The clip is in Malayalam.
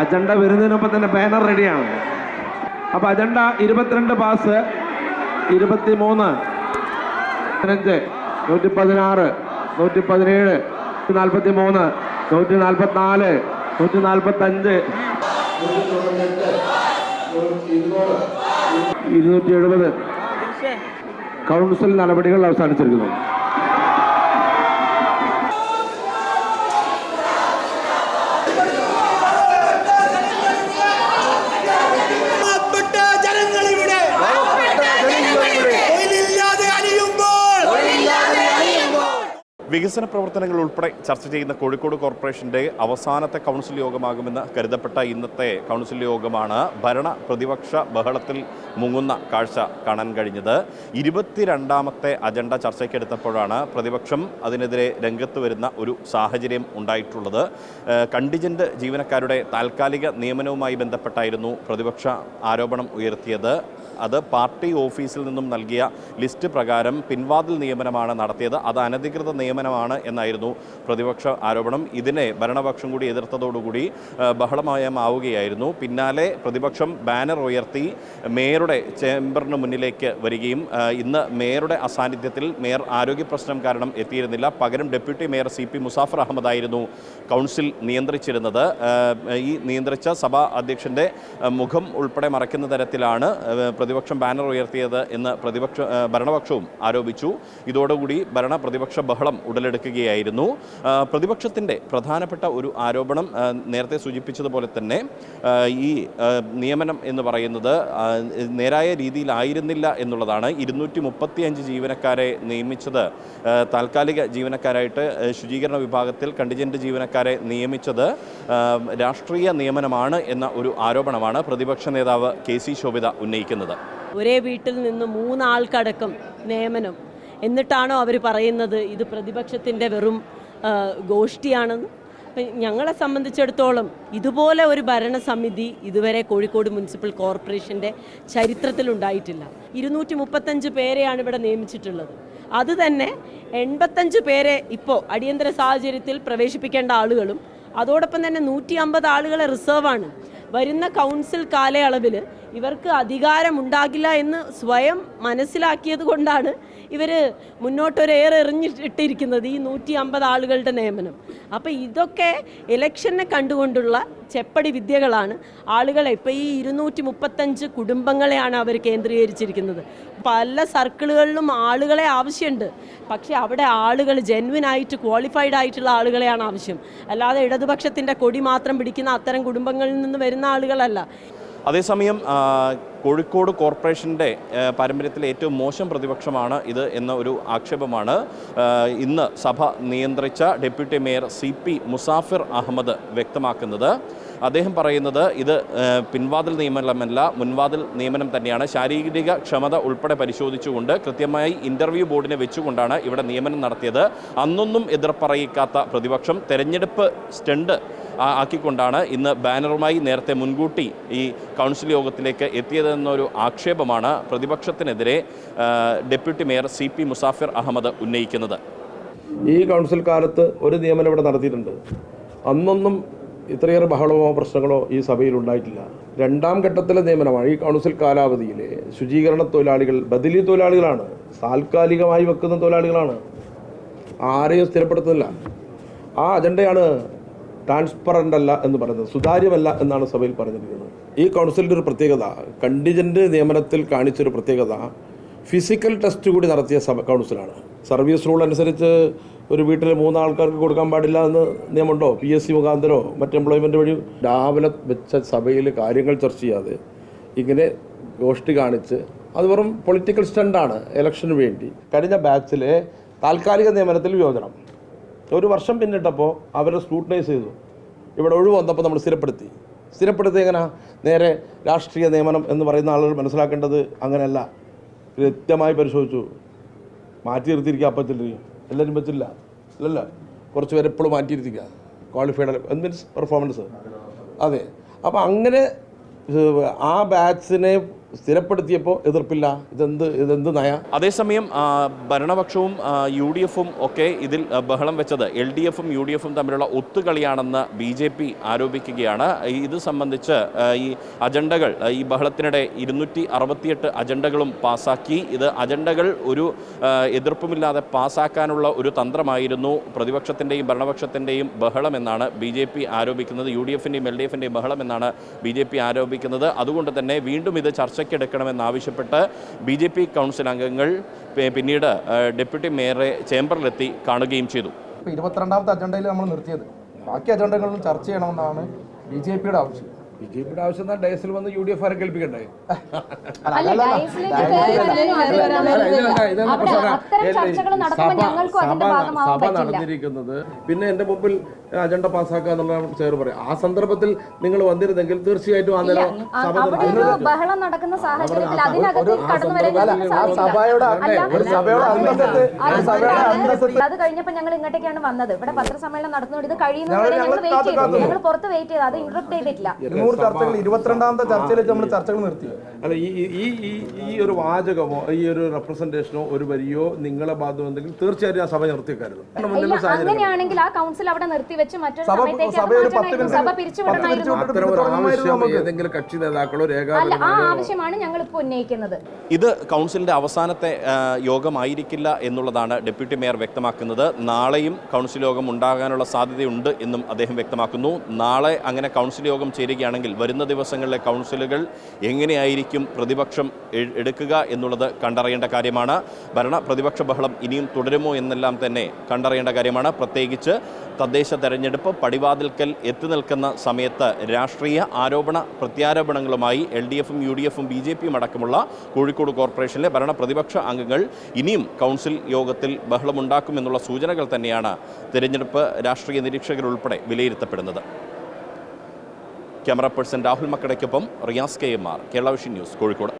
അജണ്ട വരുന്നതിനൊപ്പം തന്നെ ബാനർ റെഡിയാണ് അപ്പൊ അജണ്ട ഇരുപത്തിരണ്ട് പാസ് ഇരുപത്തി മൂന്ന് പതിനഞ്ച് നൂറ്റി പതിനാറ് നൂറ്റി പതിനേഴ് നാൽപ്പത്തി മൂന്ന് നൂറ്റി നാൽപ്പത്തി നാല് നൂറ്റി നാൽപ്പത്തി അഞ്ച് ഇരുന്നൂറ്റി എഴുപത്. കൗൺസിൽ നടപടികൾ അവസാനിച്ചിരിക്കുന്നു. വികസന പ്രവർത്തനങ്ങൾ ഉൾപ്പെടെ ചർച്ച ചെയ്യുന്ന കോഴിക്കോട് കോർപ്പറേഷന്റെ അവസാനത്തെ കൗൺസിൽ യോഗമാകുമെന്ന് കരുതപ്പെട്ട ഇന്നത്തെ കൗൺസിൽ യോഗമാണ് ഭരണ പ്രതിപക്ഷ ബഹളത്തിൽ മുങ്ങുന്ന കാഴ്ച കാണാൻ കഴിഞ്ഞത്. ഇരുപത്തിരണ്ടാമത്തെ അജണ്ട ചർച്ചയ്ക്കെടുത്തപ്പോഴാണ് പ്രതിപക്ഷം അതിനെതിരെ രംഗത്ത് വരുന്ന ഒരു സാഹചര്യം ഉണ്ടായിട്ടുള്ളത്. കണ്ടിജന്റ് ജീവനക്കാരുടെ താൽക്കാലിക നിയമനവുമായി ബന്ധപ്പെട്ടായിരുന്നു പ്രതിപക്ഷ ആരോപണം ഉയർത്തിയത്. അത് പാർട്ടി ഓഫീസിൽ നിന്നും നൽകിയ ലിസ്റ്റ് പ്രകാരം പിൻവാതിൽ നിയമനമാണ് നടത്തിയത്. അത് അനധികൃത നിയമനമാണ് എന്നായിരുന്നു പ്രതിപക്ഷ ആരോപണം. ഇതിനെ ഭരണപക്ഷം കൂടി എതിർത്തതോടുകൂടി ബഹളമയമാവുകയായിരുന്നു പിന്നാലെ പ്രതിപക്ഷം ബാനർ ഉയർത്തി മേയറുടെ ചേംബറിന് മുന്നിലേക്ക് വരികയും ഇന്ന് മേയറുടെ അസാന്നിധ്യത്തിൽ മേയർ ആരോഗ്യ പ്രശ്നം കാരണം എത്തിയിരുന്നില്ല. പകരം deputy mayor C P Musafar അഹമ്മദായിരുന്നു council നിയന്ത്രിച്ചിരുന്നത്. ഈ നിയന്ത്രിച്ച സഭാ അധ്യക്ഷന്റെ മുഖം ഉൾപ്പെടെ മറയ്ക്കുന്ന തരത്തിലാണ് പ്രതിപക്ഷം ബാനർ ഉയർത്തിയത് എന്ന് പ്രതിപക്ഷ ഭരണപക്ഷവും ആരോപിച്ചു. ഇതോടുകൂടി ഭരണ പ്രതിപക്ഷ ബഹളം ഉടലെടുക്കുകയായിരുന്നു. പ്രതിപക്ഷത്തിന്റെ പ്രധാനപ്പെട്ട ഒരു ആരോപണം നേരത്തെ സൂചിപ്പിച്ചതുപോലെ തന്നെ ഈ നിയമനം എന്ന് പറയുന്നത് നേരായ രീതിയിലായിരുന്നില്ല എന്നുള്ളതാണ്. ഇരുന്നൂറ്റി മുപ്പത്തിയഞ്ച് ജീവനക്കാരെ നിയമിച്ചത് താൽക്കാലിക ജീവനക്കാരായിട്ട് ശുചീകരണ വിഭാഗത്തിൽ കണ്ടിജന്റ് ജീവനക്കാരെ നിയമിച്ചത് രാഷ്ട്രീയ നിയമനമാണ് എന്ന ഒരു ആരോപണമാണ് പ്രതിപക്ഷ നേതാവ് കെ സി ശോഭിത ഉന്നയിക്കുന്നത്. ഒരേ വീട്ടിൽ നിന്ന് മൂന്നാൾക്കടക്കം നിയമനം എന്നിട്ടാണോ അവർ പറയുന്നത് ഇത് പ്രതിപക്ഷത്തിന്റെ വെറും ഗോഷ്ഠിയാണെന്ന് ഞങ്ങളെ സംബന്ധിച്ചിടത്തോളം ഇതുപോലെ ഒരു ഭരണസമിതി ഇതുവരെ കോഴിക്കോട് മുനിസിപ്പൽ കോർപ്പറേഷന്റെ ചരിത്രത്തിലുണ്ടായിട്ടില്ല ഇരുന്നൂറ്റി മുപ്പത്തഞ്ച് പേരെയാണ് ഇവിടെ നിയമിച്ചിട്ടുള്ളത്. അതുതന്നെ എൺപത്തഞ്ച് പേരെ ഇപ്പോൾ അടിയന്തര സാഹചര്യത്തിൽ പ്രവേശിപ്പിക്കേണ്ട ആളുകളും അതോടൊപ്പം തന്നെ നൂറ്റി അമ്പത് ആളുകളെ റിസർവാണ്. വരുന്ന കൗൺസിൽ കാലയളവിൽ ഇവർക്ക് അധികാരമുണ്ടാകില്ല എന്ന് സ്വയം മനസ്സിലാക്കിയത് കൊണ്ടാണ് ഇവർ മുന്നോട്ടൊരേറെ എറിഞ്ഞിട്ടിരിക്കുന്നത് ഈ നൂറ്റി അമ്പത് ആളുകളുടെ നിയമനം. അപ്പോൾ ഇതൊക്കെ ഇലക്ഷനെ കണ്ടുകൊണ്ടുള്ള ചെപ്പടി വിദ്യകളാണ് ആളുകളെ ഇപ്പോൾ ഈ ഇരുന്നൂറ്റി മുപ്പത്തഞ്ച് കുടുംബങ്ങളെയാണ് അവർ കേന്ദ്രീകരിച്ചിരിക്കുന്നത്. പല സർക്കിളുകളിലും ആളുകളെ ആവശ്യമുണ്ട്. പക്ഷേ അവിടെ ആളുകൾ ജെന്വിനായിട്ട് ക്വാളിഫൈഡ് ആയിട്ടുള്ള ആളുകളെയാണ് ആവശ്യം. അല്ലാതെ ഇടതുപക്ഷത്തിന്റെ കൊടി മാത്രം പിടിക്കുന്ന അത്തരം കുടുംബങ്ങളിൽ നിന്ന് വരുന്ന ആളുകളല്ല. അതേസമയം കോഴിക്കോട് കോർപ്പറേഷന്റെ പാരമ്പര്യത്തിലെ ഏറ്റവും മോശം പ്രതിപക്ഷമാണ് ഇത് എന്ന ഒരു ആക്ഷേപമാണ് ഇന്ന് സഭ നിയന്ത്രിച്ച deputy mayor C Musafir Ahammad വ്യക്തമാക്കുന്നത്. അദ്ദേഹം പറയുന്നത് ഇത് പിൻവാതിൽ നിയമനമല്ല മുൻവാതിൽ നിയമനം തന്നെയാണ്. ശാരീരിക ക്ഷമത ഉൾപ്പെടെ പരിശോധിച്ചുകൊണ്ട് കൃത്യമായി ഇന്റർവ്യൂ ബോർഡിനെ വെച്ചുകൊണ്ടാണ് ഇവിടെ നിയമനം നടത്തിയത്. അന്നൊന്നും എതിർപ്പറയിക്കാത്ത പ്രതിപക്ഷം തെരഞ്ഞെടുപ്പ് സ്റ്റണ്ട് ആക്കിക്കൊണ്ടാണ് ഇന്ന് ബാനറുമായി നേരത്തെ മുൻകൂട്ടി ഈ കൗൺസിൽ യോഗത്തിലേക്ക് എത്തിയതെന്നൊരു ആക്ഷേപമാണ് പ്രതിപക്ഷത്തിനെതിരെ deputy mayor C P Musafir Ahammad ഉന്നയിക്കുന്നത്. ഈ കൗൺസിൽ കാലത്ത് ഒരു നിയമനം ഇവിടെ നടത്തിയിട്ടുണ്ട്. അന്നൊന്നും ഇത്രയേറെ ബഹളമോ പ്രശ്നങ്ങളോ ഈ സഭയിൽ ഉണ്ടായിട്ടില്ല. രണ്ടാം ഘട്ടത്തിലെ നിയമനമാണ്. ഈ കൗൺസിൽ കാലാവധിയിലെ ശുചീകരണ തൊഴിലാളികൾ ബദലി തൊഴിലാളികളാണ് താൽക്കാലികമായി വെക്കുന്ന തൊഴിലാളികളാണ്. ആരെയും സ്ഥിരപ്പെടുത്തുന്നില്ല. ആ അജണ്ടയാണ് ട്രാൻസ്പറന്റ് അല്ല എന്ന് പറയുന്നത് സുതാര്യമല്ല എന്നാണ് സഭയിൽ പറഞ്ഞിരിക്കുന്നത്. ഈ കൗൺസിലിന്റെ ഒരു പ്രത്യേകത കണ്ടിജന്റ് നിയമനത്തിൽ കാണിച്ചൊരു പ്രത്യേകത ഫിസിക്കൽ ടെസ്റ്റ് കൂടി നടത്തിയ കൗൺസിലാണ്. സർവീസ് റൂൾ അനുസരിച്ച് ഒരു വീട്ടിൽ മൂന്ന് ആൾക്കാർക്ക് കൊടുക്കാൻ പാടില്ല എന്ന് നിയമമുണ്ടോ? പി എസ് സി മുഖാന്തരോ? മറ്റ് എംപ്ലോയ്മെന്റ് വഴി? രാവിലെ വെച്ച സഭയിൽ കാര്യങ്ങൾ ചർച്ച ചെയ്യാതെ ഇങ്ങനെ ഗോഷ്ടി കാണിച്ച് അത് വെറും പൊളിറ്റിക്കൽ സ്റ്റണ്ടാണ് ഇലക്ഷന് വേണ്ടി. കഴിഞ്ഞ ബാച്ചിലെ താൽക്കാലിക നിയമനത്തിൽ വിയോജനം. ഒരു വർഷം പിന്നിട്ടപ്പോൾ അവരെ സ്ക്രൂട്ടനൈസ് ചെയ്തു. ഇവിടെ ഒഴിവ് വന്നപ്പോൾ നമ്മൾ സ്ഥിരപ്പെടുത്തി. സ്ഥിരപ്പെടുത്തി എങ്ങനെ? നേരെ രാഷ്ട്രീയ നിയമനം എന്ന് പറയുന്ന ആളുകൾ മനസ്സിലാക്കേണ്ടത് അങ്ങനെയല്ല. കൃത്യമായി പരിശോധിച്ചു. മാറ്റി നിർത്തിയിരിക്കുക അപ്പത്തില്ല എല്ലാവരും പറ്റില്ല. അല്ലല്ല കുറച്ച് പേരെ എപ്പോഴും മാറ്റിയിരുത്തിക്കുക ക്വാളിഫൈഡ് എന്ത് മീൻസ് പെർഫോമൻസ് അതെ. അപ്പോൾ അങ്ങനെ ആ ബാച്ചിനെ സ്ഥിരപ്പെടുത്തിയപ്പോൾ എതിർപ്പില്ല. ഇതെന്ത് ഇതെന്ത് നയ? അതേസമയം ഭരണപക്ഷവും യു ഡി എഫും ഒക്കെ ഇതിൽ ബഹളം വെച്ചത് എൽ ഡി എഫും യു ഡി എഫും തമ്മിലുള്ള ഒത്തുകളിയാണെന്ന് ബി ജെ പി ആരോപിക്കുകയാണ് ഇത് സംബന്ധിച്ച് ഈ അജണ്ടകൾ ഈ ബഹളത്തിനിടെ ഇരുന്നൂറ്റി അറുപത്തിയെട്ട് അജണ്ടകളും പാസാക്കി. ഇത് അജണ്ടകൾ ഒരു എതിർപ്പുമില്ലാതെ പാസാക്കാനുള്ള ഒരു തന്ത്രമായിരുന്നു. പ്രതിപക്ഷത്തിന്റെയും ഭരണപക്ഷത്തിന്റെയും ബഹളം എന്നാണ് ബി ജെ പി ആരോപിക്കുന്നത്. യു ഡി എഫിന്റെയും എൽ ഡി എഫിന്റെയും ബഹളം എന്നാണ് ബി ജെ പി ആരോപിക്കുന്നത്. അതുകൊണ്ട് തന്നെ വീണ്ടും ഇത് ചർച്ചയ്ക്കെടുക്കണമെന്നാവശ്യപ്പെട്ട് ബി ജെ പി കൗൺസിൽ അംഗങ്ങൾ പിന്നീട് ഡെപ്യൂട്ടി മേയറെ ചേംബറിലെത്തി കാണുകയും ചെയ്തു. ഇരുപത്തിരണ്ടാമത്തെ അജണ്ടയിൽ നമ്മൾ നിർത്തിയത്. ബാക്കി അജണ്ടകളിലും ചർച്ച ചെയ്യണമെന്നാണ് ബി ജെ പിയുടെ ആവശ്യം. ബി ജെ പിയുടെ ആവശ്യം എന്നാൽ ഡയസിൽ വന്ന് യു ഡി എഫ് ആരെ കേൾപ്പിക്കണ്ടേ സഭ നടന്നിരിക്കുന്നത് പിന്നെ എന്റെ മുമ്പിൽ അജണ്ട പാസ്സാക്കുക എന്നുള്ള ചേർ പറയും. ആ സന്ദർഭത്തിൽ നിങ്ങൾ വന്നിരുന്നെങ്കിൽ തീർച്ചയായിട്ടും ആ നേരം അത് കഴിഞ്ഞപ്പോ അത് കഴിഞ്ഞപ്പോൾ ഞങ്ങൾ ഇങ്ങോട്ടേക്കാണ് വന്നത്. ഇവിടെ പത്രസമ്മേളനം നടന്നുകൊണ്ട് ഇത് കഴിയുന്നത് ഞങ്ങൾ- പുറത്ത് വെയിറ്റ് ചെയ്ത്. അത് ഇന്ററപ്റ്റ് ചെയ്തിട്ടില്ല. ഇരുന്നൂറ് ചർച്ചകൾ ഇരുപത്തിരണ്ടാമത്തെ ചർച്ചയിലേക്ക് നമ്മൾ ചർച്ചകൾ നിർത്തി. അല്ല ഈ ഈ- ഈ ഒരു വാചകമോ ഈ ഒരു റെപ്രസെന്റേഷനോ ഒരു വരിയോ നിങ്ങളെ ബാധമുണ്ടെങ്കിൽ തീർച്ചയായിട്ടും ആ സഭ നിർത്തിക്കാരുത് അങ്ങനെയാണെങ്കിൽ ആ കൗൺസിൽ അവിടെ നിർത്തിവെച്ച് മറ്റൊരു. ഏതെങ്കിലും കക്ഷി നേതാക്കളോ അല്ല ആ ആവശ്യമാണ് ഞങ്ങൾ ഇപ്പോൾ ഉന്നയിക്കുന്നത്. ഇത് കൗൺസിലിന്റെ അവസാനത്തെ യോഗമായിരിക്കില്ല എന്നുള്ളതാണ് ഡെപ്യൂട്ടി മേയർ വ്യക്തമാക്കുന്നത്. നാളെയും കൗൺസിൽ യോഗം ഉണ്ടാകാനുള്ള സാധ്യതയുണ്ട് എന്നും അദ്ദേഹം വ്യക്തമാക്കുന്നു. നാളെ അങ്ങനെ കൗൺസിൽ യോഗം ചേരുകയാണെങ്കിൽ വരുന്ന ദിവസങ്ങളിലെ കൗൺസിലുകൾ എങ്ങനെയായിരിക്കും പ്രതിപക്ഷം എടുക്കുക എന്നുള്ളത് കണ്ടറിയേണ്ട കാര്യമാണ്. ഭരണ പ്രതിപക്ഷ ബഹളം ഇനിയും തുടരുമോ എന്നെല്ലാം തന്നെ കണ്ടറിയേണ്ട കാര്യമാണ്. പ്രത്യേകിച്ച് തദ്ദേശ തെരഞ്ഞെടുപ്പ് പടിവാതിൽക്കൽ എത്തി നിൽക്കുന്ന സമയത്ത് രാഷ്ട്രീയ ആരോപണ പ്രത്യാരോപണങ്ങളുമായി എൽ ഡി എഫും യു ഡി എഫും ബി ജെ പിയും അടക്കമുള്ള കോഴിക്കോട് കോർപ്പറേഷനിലെ ഭരണ പ്രതിപക്ഷ അംഗങ്ങൾ ഇനിയും കൗൺസിൽ യോഗത്തിൽ ബഹളമുണ്ടാക്കുമെന്നുള്ള സൂചനകൾ തന്നെയാണ് തെരഞ്ഞെടുപ്പ് രാഷ്ട്രീയ നിരീക്ഷകരുൾപ്പെടെ വിലയിരുത്തപ്പെടുന്നത്. Camera person Rahul മക്കടയ്ക്കൊപ്പം Riyas K M R. Kerala vision news Kozhikode.